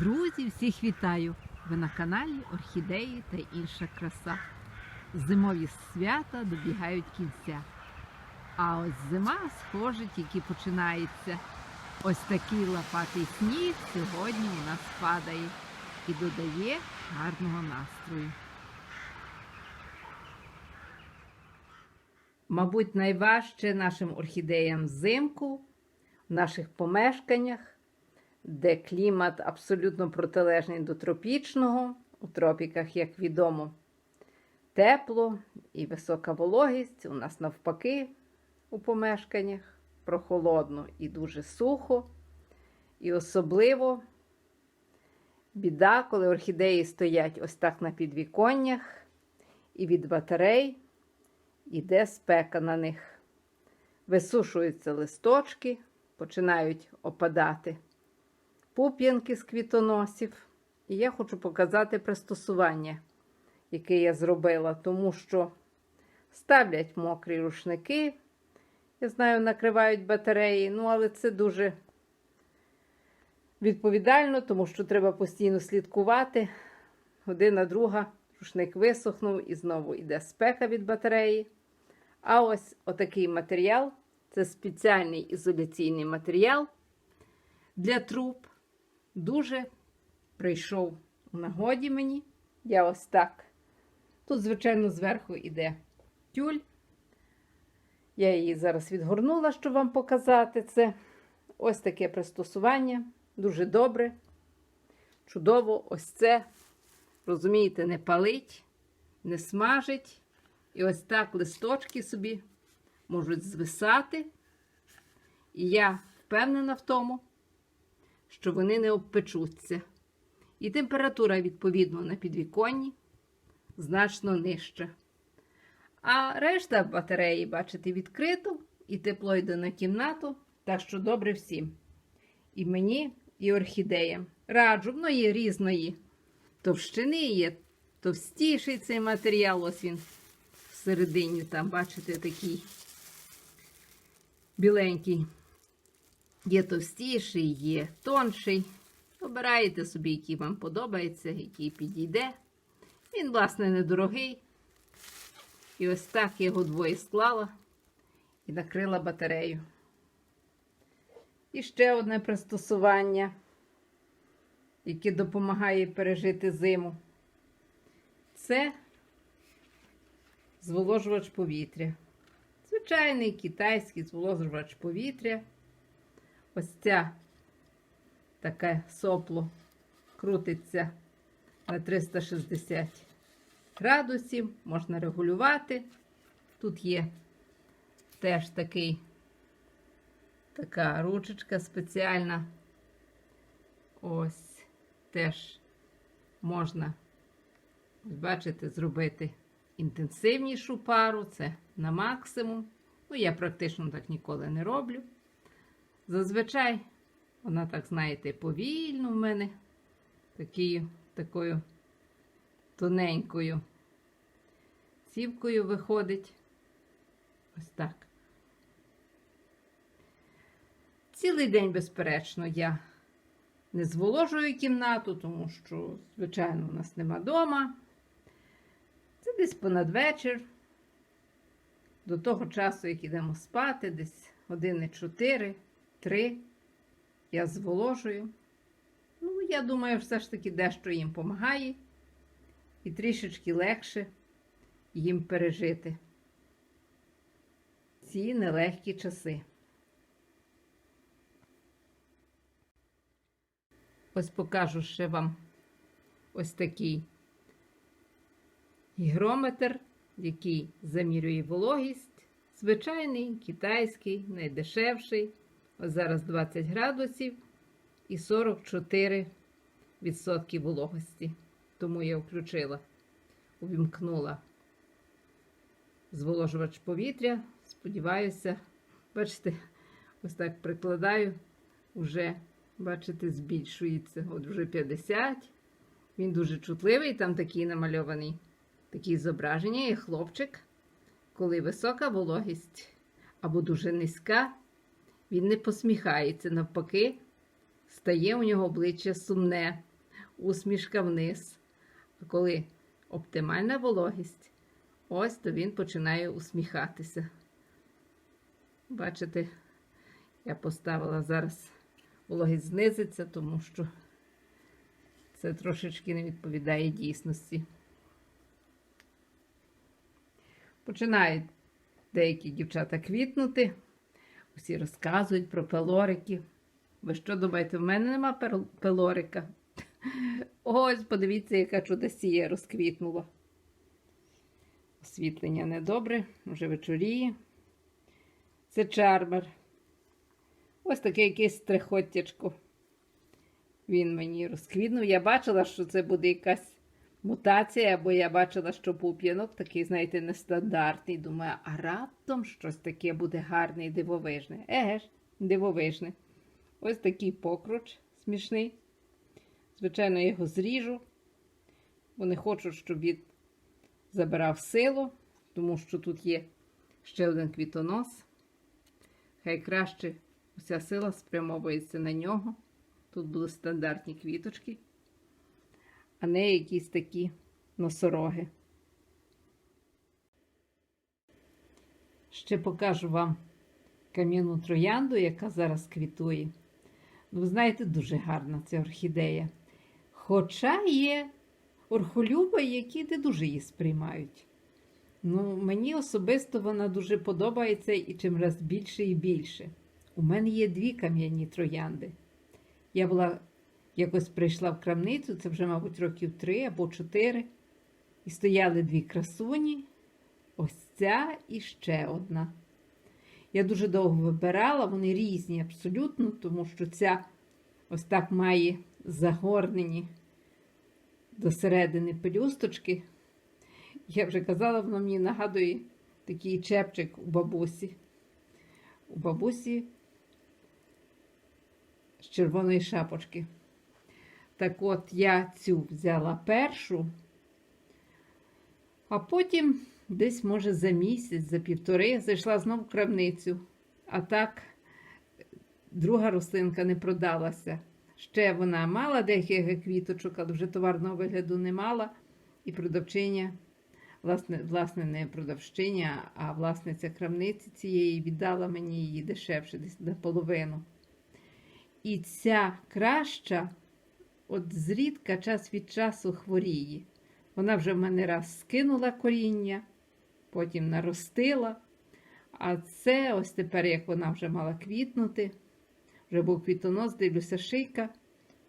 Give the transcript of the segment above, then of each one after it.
Друзі, всіх вітаю! Ви на каналі Орхідеї та інша краса. Зимові свята добігають кінця. А ось зима, схоже, тільки починається. Ось такий лопатий сніг сьогодні у нас падає і додає гарного настрою. Мабуть, найважче нашим орхідеям взимку в наших помешканнях де клімат абсолютно протилежний до тропічного, у тропіках, як відомо, тепло і висока вологість. У нас навпаки у помешканнях прохолодно і дуже сухо. І особливо біда, коли орхідеї стоять ось так на підвіконнях, і від батарей іде спека на них. Висушуються листочки, починають опадати пуп'янки з квітоносів. І я хочу показати пристосування, яке я зробила, тому що ставлять мокрі рушники. Я знаю, накривають батареї, ну, але це дуже відповідально, тому що треба постійно слідкувати. Година друга, рушник висохнув і знову йде спека від батареї. А ось отакий матеріал це спеціальний ізоляційний матеріал для труб дуже прийшов у нагоді мені. Я ось так. Тут, звичайно, зверху йде тюль. Я її зараз відгорнула, щоб вам показати це. Ось таке пристосування. Дуже добре. Чудово, ось це, розумієте, не палить, не смажить. І ось так листочки собі можуть звисати. І я впевнена в тому, що вони не обпечуться. І температура, відповідно, на підвіконні значно нижча. А решта батареї, бачите, відкрито, і тепло йде на кімнату, так що добре всім. І мені, і орхідеям. Раджу, воно є різної товщини, є товстіший цей матеріал. Ось він всередині, там, бачите, такий біленький. Є товстіший, є тонший. Обираєте собі, який вам подобається, який підійде. Він, власне, недорогий. І ось так я його двоє склала і накрила батарею. І ще одне пристосування, яке допомагає пережити зиму. Це зволожувач повітря. Звичайний китайський зволожувач повітря. Ось ця таке сопло крутиться на 360 градусів, можна регулювати. Тут є теж такий, така ручечка спеціальна. Ось теж можна, бачите, зробити інтенсивнішу пару, це на максимум. Ну, я практично так ніколи не роблю. Зазвичай вона, так, знаєте, повільно в мене такою, такою тоненькою цівкою виходить. Ось так. Цілий день, безперечно, я не зволожую кімнату, тому що, звичайно, у нас нема дома. Це десь понад вечір. До того часу, як ідемо спати, десь години 4 три я зволожую. Ну, я думаю, все ж таки дещо їм допомагає і трішечки легше їм пережити ці нелегкі часи. Ось покажу ще вам ось такий гігрометр, який замірює вологість. Звичайний китайський, найдешевший. Ось зараз 20 градусів і 44% вологості. Тому я включила, увімкнула зволожувач повітря. Сподіваюся, бачите, ось так прикладаю, вже, бачите, збільшується. От вже 50. Він дуже чутливий, там такий намальований такі зображення, є хлопчик, коли висока вологість або дуже низька. Він не посміхається, навпаки, стає у нього обличчя сумне. усмішка вниз. А коли оптимальна вологість, ось то він починає усміхатися. Бачите, я поставила зараз вологість знизиться, тому що це трошечки не відповідає дійсності. Починають деякі дівчата квітнути, усі розказують про пелорики. Ви що думаєте, в мене нема пелорика? Ось, подивіться, яка чудосія розквітнула. Освітлення недобре, вже вечоріє. Це чармер. Ось таке якесь стрихоттячко. Він мені розквітнув. Я бачила, що це буде якась мутація, бо я бачила, що пуп'янок такий, знаєте, нестандартний. Думаю, а раптом щось таке буде гарне і дивовижне. Еге ж, дивовижне. Ось такий покруч смішний. Звичайно, я його зріжу. Вони хочуть, щоб він забирав силу, тому що тут є ще один квітонос. Хай краще уся сила спрямовується на нього. Тут будуть стандартні квіточки, а не якісь такі носороги. Ще покажу вам кам'яну троянду, яка зараз квітує. Ну, ви знаєте, дуже гарна ця орхідея. Хоча є орхолюби, які не дуже її сприймають. Ну, мені особисто вона дуже подобається і чим раз більше і більше. У мене є дві кам'яні троянди. Я була якось прийшла в крамницю, це вже, мабуть, років три або чотири. І стояли дві красуні, ось ця і ще одна. Я дуже довго вибирала, вони різні абсолютно, тому що ця ось так має загорнені до середини пелюсточки. Я вже казала, воно мені нагадує такий чепчик у бабусі. У бабусі з червоної шапочки. Так от я цю взяла першу, а потім десь, може, за місяць, за півтори зайшла знову в крамницю. А так друга рослинка не продалася. Ще вона мала декілька квіточок, але вже товарного вигляду не мала. І продавчиня, власне, власне, не продавщиня, а власниця крамниці цієї віддала мені її дешевше, десь наполовину. І ця краща, от зрідка час від часу хворіє. Вона вже в мене раз скинула коріння, потім наростила. А це ось тепер, як вона вже мала квітнути, вже був квітонос, дивлюся, шийка,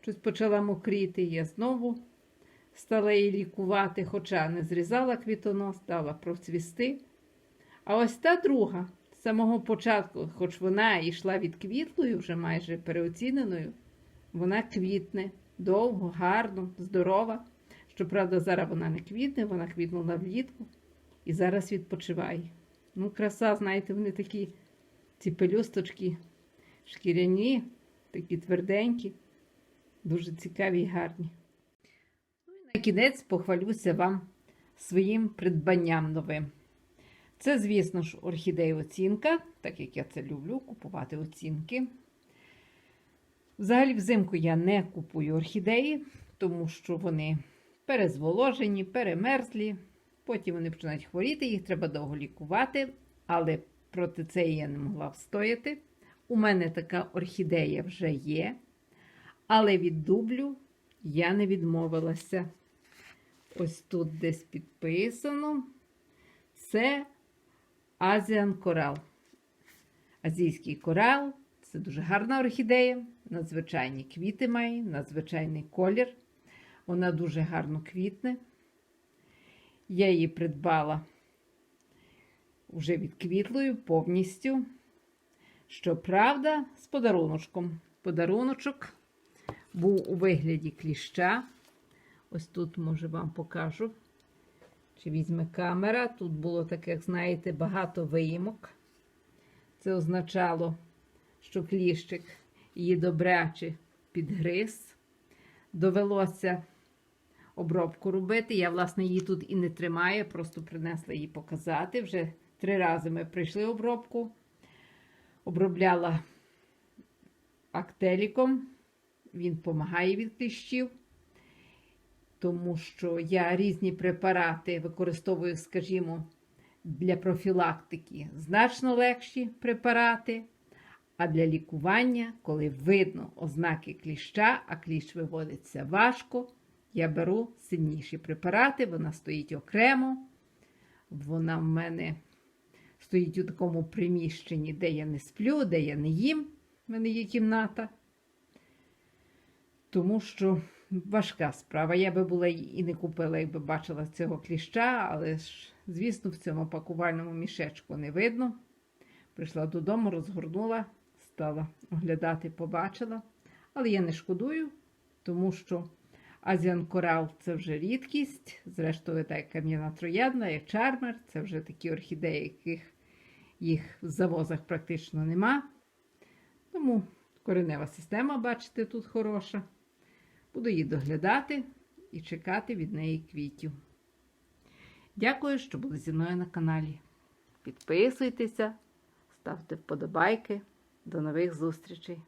щось почала мокріти. Я знову стала її лікувати, хоча не зрізала квітонос, дала процвісти. А ось та друга, з самого початку, хоч вона йшла від квітлою, вже майже переоціненою, вона квітне довго, гарно, здорова. Щоправда, зараз вона не квітне, вона квітнула влітку і зараз відпочиває. Ну, краса, знаєте, вони такі, ці пелюсточки шкіряні, такі тверденькі, дуже цікаві і гарні. Ну і на кінець похвалюся вам своїм придбанням новим. Це, звісно ж, орхідея оцінка, так як я це люблю, купувати оцінки. Взагалі, взимку я не купую орхідеї, тому що вони перезволожені, перемерзлі. Потім вони починають хворіти, їх треба довго лікувати, але проти цієї я не могла встояти. У мене така орхідея вже є, але від дублю я не відмовилася. Ось тут десь підписано. Це Азіан Корал. Азійський корал це дуже гарна орхідея, надзвичайні квіти має, надзвичайний колір. Вона дуже гарно квітне. Я її придбала вже відквітлою повністю. Щоправда, з подаруночком. Подаруночок був у вигляді кліща. Ось тут, може, вам покажу. Чи візьме камера. Тут було таке, як знаєте, багато виїмок. Це означало, що кліщик її добряче підгриз. Довелося обробку робити. Я, власне, її тут і не тримаю, просто принесла її показати. Вже три рази ми прийшли обробку. Обробляла актеліком, він допомагає від кліщів. тому що я різні препарати використовую, скажімо, для профілактики значно легші препарати. А для лікування, коли видно ознаки кліща, а кліщ виводиться важко, я беру сильніші препарати, вона стоїть окремо. Вона в мене стоїть у такому приміщенні, де я не сплю, де я не їм. В мене є кімната. Тому що важка справа. Я би була і не купила, якби бачила цього кліща, але ж, звісно, в цьому пакувальному мішечку не видно. Прийшла додому, розгорнула, стала оглядати, побачила. Але я не шкодую, тому що Азіан Корал це вже рідкість. Зрештою, як кам'яна троядна, як чармер, це вже такі орхідеї, яких їх в завозах практично нема. Тому коренева система, бачите, тут хороша. Буду її доглядати і чекати від неї квітів. Дякую, що були зі мною на каналі. Підписуйтеся, ставте вподобайки. До нових зустрічей!